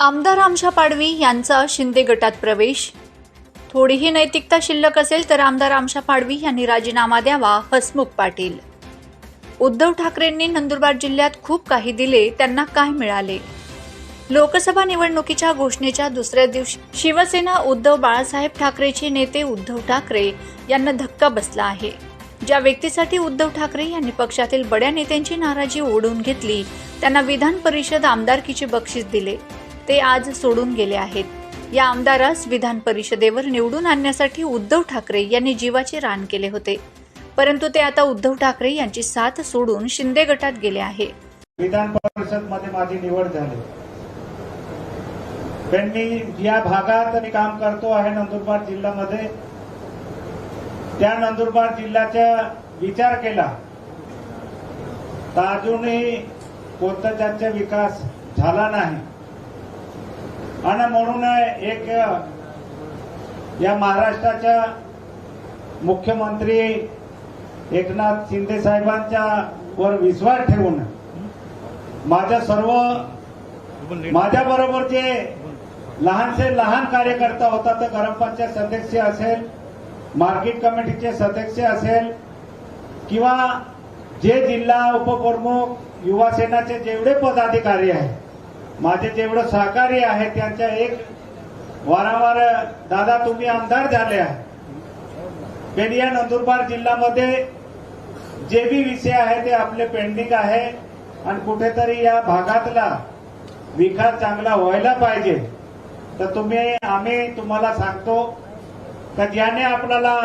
आमदार आमशा पाडवी यांचा शिंदे गटात प्रवेश. थोडीही नैतिकता शिल्लक असेल तर आमदार आमशा पाडवी यांनी राजीनामा द्यावा हसमुख पाटील. उद्धव ठाकरेंनी नंदुरबार जिल्ह्यात खूप काही दिले त्यांना काय मिळाले? लोकसभा निवडणुकीच्या घोषणेच्या दुसऱ्या दिवशी शिवसेना उद्धव बाळासाहेब ठाकरेचे नेते उद्धव ठाकरे यांना धक्का बसला आहे. ज्या व्यक्तीसाठी उद्धव ठाकरे यांनी पक्षातील बड्या नेत्यांची नाराजी ओढून घेतली त्यांना विधान परिषद आमदारकीचे बक्षीस दिले. ते आज सोडून गेले आहेत. या आमदारास विधान परिषदेवर निवडून आणण्यासाठी उद्धव ठाकरे यांनी जीवाचे रान केले होते. परंतु ते आता उद्धव ठाकरे यांची साथ सोडून शिंदे गटात गेले आहे. विधान परिषदमध्ये माझी निवड झाली. पण मी या भागात मी काम करतो आहे नंदुरबार जिल्ह्यामध्ये त्या नंदुरबार जिल्ह्याचा विचार केला तर अजूनही कोणता त्याचा विकास झाला नाही. आणि म्हणून एक या महाराष्ट्राच्या मुख्यमंत्री एकनाथ शिंदे साहेबांच्या वर विश्वास ठेवून माझ्या सर्व माझ्या बरोबर जे लहानसे लहान कार्यकर्ता होता तर ग्रामपंचायत सदस्य असेल मार्केट कमिटीचे सदस्य असेल किंवा जे जिल्हा उपप्रमुख युवा सेनाचे जेवढे पदाधिकारी आहेत माझे जेवढं सहकारी आहे त्यांच्या एक वारंवार दादा तुम्ही आमदार झाले आहे पण नंदुरबार जिल्ह्यामध्ये जे बी विषय आहे ते आपले पेंडिंग आहे. आणि कुठेतरी या भागातला विकास चांगला व्हायला पाहिजे. तर तुम्ही आम्ही तुम्हाला सांगतो का ज्याने आपल्याला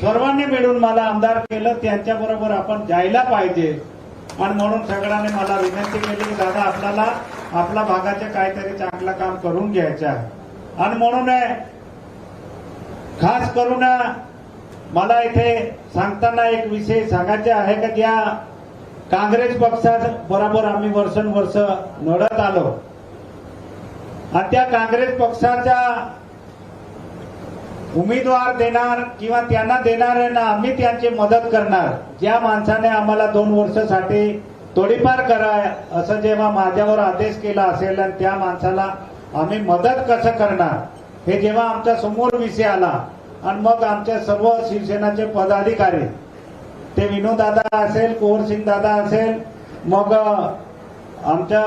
सर्वांनी मिळून मला आमदार केलं त्यांच्याबरोबर आपण जायला पाहिजे. आणि म्हणून सगळ्यांनी मला विनंती केली की दादा आपल्याला आपल्या भागाचे काहीतरी चांगलं काम करून घ्यायचं. आहे आणि म्हणून खास करून मला इथे सांगताना एक विषय सांगायचा आहे का ज्या काँग्रेस पक्षात बरोबर आम्ही वर्षानुवर्ष लढत आलो. आणि त्या काँग्रेस पक्षाच्या उमेदवार देणार किंवा त्यांना देणाऱ्यांना आम्ही त्यांची मदत करणार. ज्या माणसाने आम्हाला दोन वर्षासाठी थोडीफार करा असं जेव्हा माझ्यावर आदेश केला असेल आणि त्या माणसाला आम्ही मदत कसं करणार? हे जेव्हा आमच्यासमोर विषय आला आणि मग आमच्या सर्व शिवसेनाचे पदाधिकारी ते विनोद दादा असेल कुवर सिंग दादा असेल मग आमच्या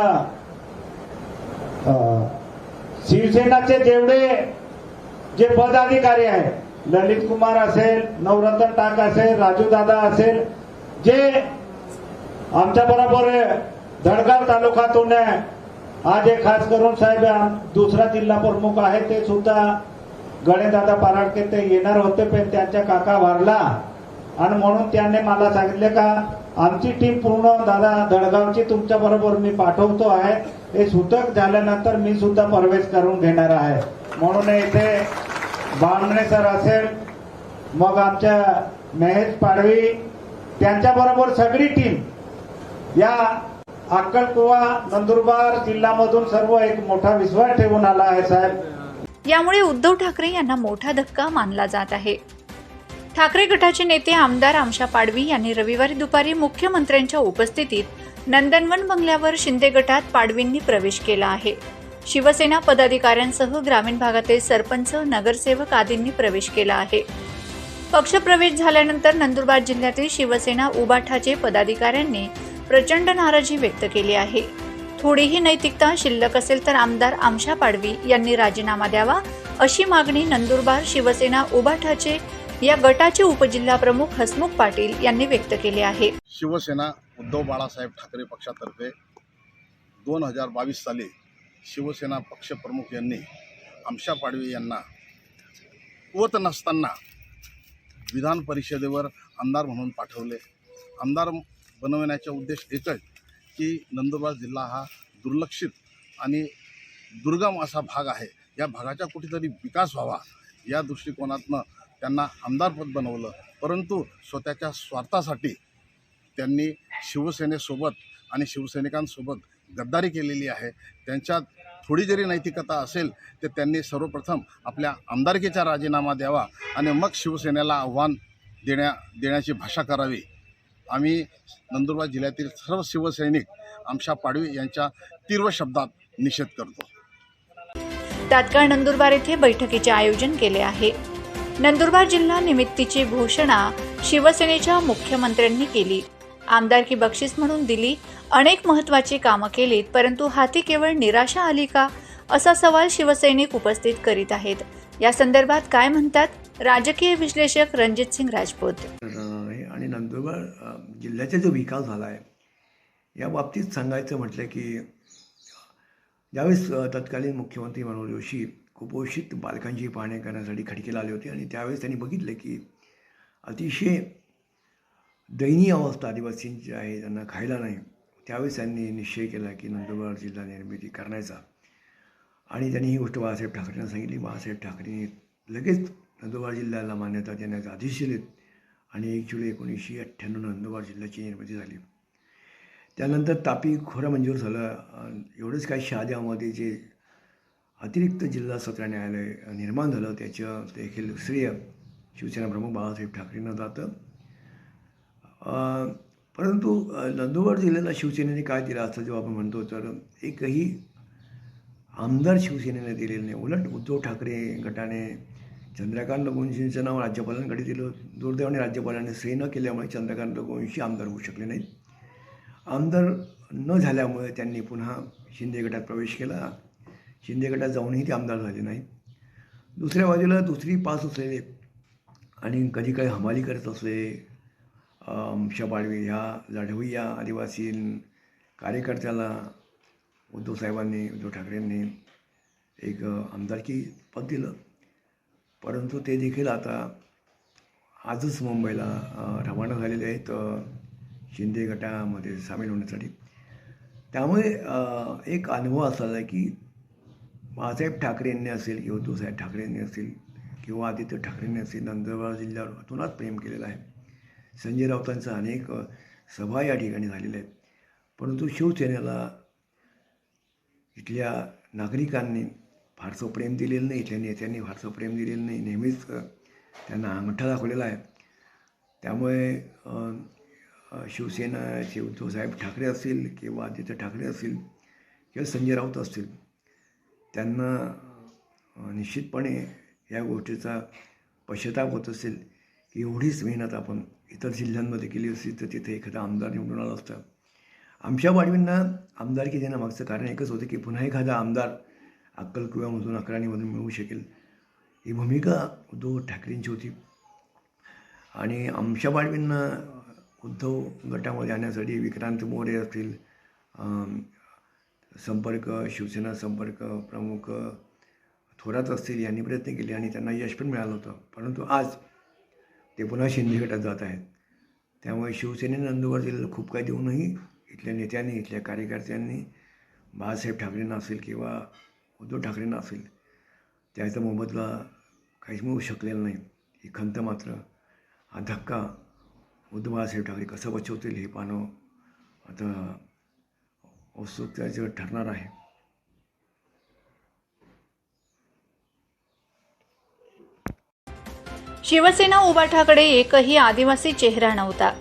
शिवसेनाचे जेवढे जे पदाधिकारी आहेत ललित कुमार असेल नवरत्न टाक असेल राजू दादा असेल जे आमच्या बरोबर धडगाव तालुक्यातून आज एक खास करून साहेब दुसरा जिल्हा प्रमुख आहे ते सुद्धा गणेशदादा पराडके ते येणार होते पण त्यांच्या काका वारला. आणि म्हणून त्यांनी मला सांगितले का आमची टीम पूर्ण दादा धडगावची तुमच्या बरोबर मी पाठवतो आहे. हे सुतक झाल्यानंतर मी सुद्धा प्रवेश करून घेणार आहे. म्हणून इथे बामणे सर असेल मग आमच्या महेश पाडवी त्यांच्याबरोबर सगळी टीम या अक्कलकुवा नंदुरबार जिल्ह्यामधून सर्व एक मोठा विश्वास ठेवून आला आहे साहेब. यामुळे उद्धव ठाकरे यांना मोठा धक्का मानला जात आहे. ठाकरे गटाचे नेते आमदार आमशा पाडवी यांनी रविवारी दुपारी मुख्यमंत्र्यांच्या उपस्थितीत नंदनवन बंगल्यावर शिंदे गटात पाडवींनी प्रवेश केला आहे. शिवसेना पदाधिकाऱ्यांसह ग्रामीण भागातील सरपंच नगरसेवक आदींनी प्रवेश केला आहे. पक्षप्रवेश झाल्यानंतर नंदुरबार जिल्ह्यातील शिवसेना उबाठाचे पदाधिकाऱ्यांनी प्रचंड नाराजी व्यक्त केली आहे. थोडीही नैतिकता शिल्लक असेल तर आमदार आमशा पाडवी यांनी राजीनामा द्यावा अशी मागणी नंदुरबार शिवसेना उबाठाचे या गटाचे उपजिल्हा प्रमुख हसमुख पाटील यांनी व्यक्त केली आहे. शिवसेना उद्धव बाळासाहेब ठाकरे पक्षातर्फे दोन हजार बावीस साली शिवसेना पक्षप्रमुख यांनी आमशा पाडवी यांना कुवत नसताना विधान परिषदेवर आमदार म्हणून पाठवले. आमदार बनवण्याचा उद्देश एकच की नंदुरबार जिल्हा हा दुर्लक्षित आणि दुर्गम असा भाग आहे. या भागाचा कुठेतरी विकास व्हावा या दृष्टिकोनातनं त्यांना आमदारपद बनवलं. परंतु स्वतःच्या स्वार्थासाठी त्यांनी शिवसेनेसोबत आणि शिवसैनिकांसोबत गद्दारी केलेली आहे. त्यांच्यात थोडी जरी नैतिकता असेल तर त्यांनी सर्वप्रथम आपल्या आमदारकीचा राजीनामा द्यावा आणि मग शिवसेनेला आव्हान देण्या देण्याची भाषा करावी. आम्ही नंदुरबार जिल्ह्यातील सर्व शिवसैनिक आमशा पाडवी यांच्या तीव्र शब्दात निषेध करतो. तात्काळ नंदुरबार येथे बैठकीचे आयोजन केले आहे. नंदुरबार जिल्हा निमित्तीची घोषणा शिवसेनेच्या मुख्यमंत्र्यांनी केली. आमदारकी बक्षीस म्हणून दिली अनेक महत्वाची कामं केलीत परंतु हाती केवळ निराशा आली का? असा सवाल शिवसैनिक उपस्थित करीत आहेत. या संदर्भात काय म्हणतात? राजकीय विश्लेषक रणजित सिंग राजपूत. आणि नंदुरबार जिल्ह्याचा जो विकास झाला आहे या बाबतीत सांगायचं म्हटलं की ज्यावेळेस तत्कालीन मुख्यमंत्री मनोहर जोशी कुपोषित बालकांची पाहणी करण्यासाठी खडकीला आले होते आणि त्यावेळेस त्यांनी बघितलं की अतिशय दयनीय अवस्था आदिवासींची आहे त्यांना खायला नाही. त्यावेळेस त्यांनी निश्चय केला की नंदुरबार जिल्हा निर्मिती करण्याचा. आणि त्यांनी ही गोष्ट बाळासाहेब ठाकरेंना सांगितली. बाळासाहेब ठाकरेंनी लगेच नंदुरबार जिल्ह्याला मान्यता देण्याचे आदेश आणि एक जुलै एकोणीसशे अठ्ठ्याण्णव नंदुरबार जिल्ह्याची निर्मिती झाली. त्यानंतर तापी खोरं मंजूर झालं. एवढंच काही शहाद्यामध्ये जे अतिरिक्त जिल्हा सत्र न्यायालय निर्माण झालं त्याचं देखील श्रेय शिवसेना प्रमुख बाळासाहेब ठाकरेंना जातं. परंतु नंदुरबार जिल्ह्याला शिवसेनेने काय दिलं असं जेव्हा आपण म्हणतो तर एकही आमदार शिवसेनेने दिलेलं नाही. उलट उद्धव ठाकरे गटाने चंद्रकांत रघुवंशींचं नाव राज्यपालांकडे दिलं दुर्दैवाने राज्यपालांनी श्रेय न केल्यामुळे चंद्रकांत रघुवंशी आमदार होऊ शकले नाहीत. आमदार न झाल्यामुळे त्यांनी पुन्हा शिंदे गटात प्रवेश केला. शिंदे गटात जाऊनही ते आमदार झाले नाहीत. दुसऱ्या बाजूला दुसरी पास असलेले आणि कधी काही हमाली करत असले आमच्या ह्या लढवई आदिवासी कार्यकर्त्याला उद्धव साहेबांनी उद्धव ठाकरेंनी एक आमदारकी पद दिलं. परंतु ते देखील आता आजच मुंबईला रवाना झालेले आहेत शिंदे गटामध्ये सामील होण्यासाठी. त्यामुळे एक अनुभव असा आहे की बाळासाहेब ठाकरेंनी असेल किंवा उद्धवसाहेब ठाकरेंनी असेल किंवा आदित्य ठाकरेंनी असेल नंदुरबार जिल्ह्यावर अतोनात प्रेम केलेलं आहे. संजय राऊतांचा अनेक सभा या ठिकाणी झालेल्या आहेत. परंतु शिवसेनेला इथल्या नागरिकांनी फारसं प्रेम दिलेलं नाही इथल्या नेत्यांनी फारसं प्रेम दिलेलं नाही. नेहमीच त्यांना अंगठा दाखवलेला आहे. त्यामुळे शिवसेना शिव शिवसेनाचे उद्धवसाहेब ठाकरे असतील किंवा आदित्य ठाकरे असतील किंवा संजय राऊत असतील त्यांना निश्चितपणे या गोष्टीचा पश्चाताप होत असेल की एवढीच मेहनत आपण इतर जिल्ह्यांमध्ये केली असती तर तिथे एखादा आमदार निवडून आला असता. आमच्या वाढवींना आमदारकी देण्यामागचं कारण एकच होतं की पुन्हा एखादा आमदार अक्कलकुव्यामधून अकराणीमधून मिळू शकेल. ही भूमिका उद्धव ठाकरेंची होती. आणि आमच्या बाळवींना उद्धव गटामध्ये आणण्यासाठी विक्रांत मोरे असतील संपर्क शिवसेना संपर्क प्रमुख थोरात असतील यांनी प्रयत्न केले आणि त्यांना यश पण मिळालं होतं. परंतु आज ते पुन्हा शिंदे गटात जात आहेत. त्यामुळे शिवसेनेने नंदुरबार जिल्ह्याला खूप काही देऊनही इथल्या नेत्यांनी इथल्या कार्यकर्त्यांनी बाळासाहेब ठाकरेंना असेल किंवा उद्धव ठाकरेंना असेल. त्याचा मोबदला काहीच मिळू शकलेला नाही. ही खंत मात्र हा धक्का उद्धव बाळासाहेब ठाकरे कसं बचवतील हे पाहणं आता उत्सुकतेचं ठरणार आहे. शिवसेना उभाठाकडे एकही आदिवासी चेहरा नव्हता.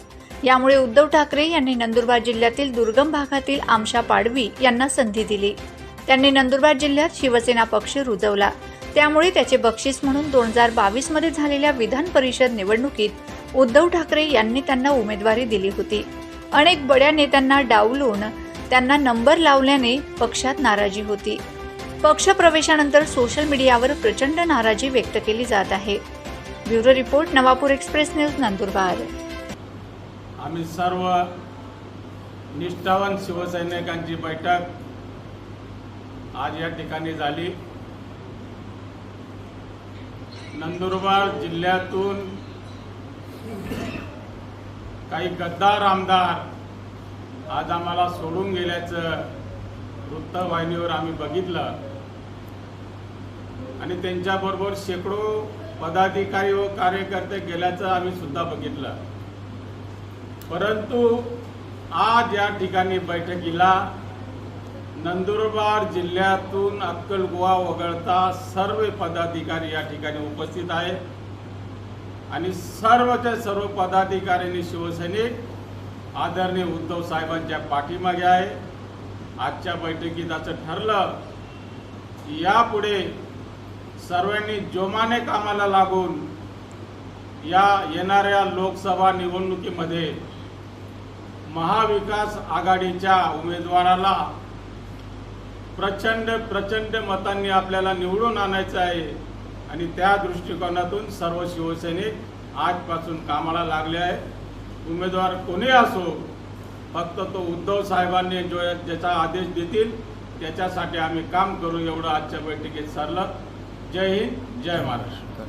यामुळे उद्धव ठाकरे यांनी नंदुरबार जिल्ह्यातील दुर्गम भागातील आमशा पाडवी यांना संधी दिली. त्यांनी नंदुरबार जिल्ह्यात शिवसेना पक्ष रुजवला. त्यामुळे त्याचे बक्षीस म्हणून दोन हजार बावीसमध्ये झालेल्या विधान परिषद निवडणुकीत उद्धव ठाकरे यांनी त्यांना उमेदवारी दिली होती. अनेक बड्या नेत्यांना डावलून त्यांना नंबर लावल्याने पक्षात नाराजी होती. पक्ष प्रवेशानंतर सोशल मीडियावर प्रचंड नाराजी व्यक्त केली जात आहे. Bureau report Navapur express news Nandurbar. आम्ही सर्व निष्ठावान शिवसैनिकांची बैठक आज या ठिकाणी झाली. नंदुरबार जिल्ह्यातून काही गद्दार आमदार आज आम्हाला सोडून गेल्याचं वृत्तवाहिनीवर आम्ही बघितलं. आणि त्यांच्याबरोबर शेकडो पदाधिकारी व कार्यकर्ते गेल्याचं आम्ही सुद्धा बघितलं. परंतु आज या ठिकाणी बैठकीला नंदुरबार जिल्ह्यातून अक्कलकुवा वगळता सर्व पदाधिकारी या ठिकाणी उपस्थित आहेत. आणि सर्वच्या सर्व पदाधिकाऱ्यांनी शिवसैनिक आदरणीय उद्धव साहेबांच्या पाठीमागे आहे. आजच्या बैठकीत असं ठरलं की यापुढे सर्वांनी जोमाने कामाला लागून या येणाऱ्या लोकसभा निवडणुकीमध्ये महाविकास आघाडीच्या उमेदवाराला प्रचंड प्रचंड मतांनी आपल्याला निवडून आणायचं आहे. आणि त्या दृष्टिकोनातून सर्व शिवसैनिक आजपासून कामाला लागले आहे उमेदवार कोणी असो फक्त तो उद्धव साहेबांनी जो ज्याचा आदेश देतील त्याच्यासाठी आम्ही काम करू एवढं आजच्या बैठकीत सरलं. जय हिंद जय महाराष्ट्र.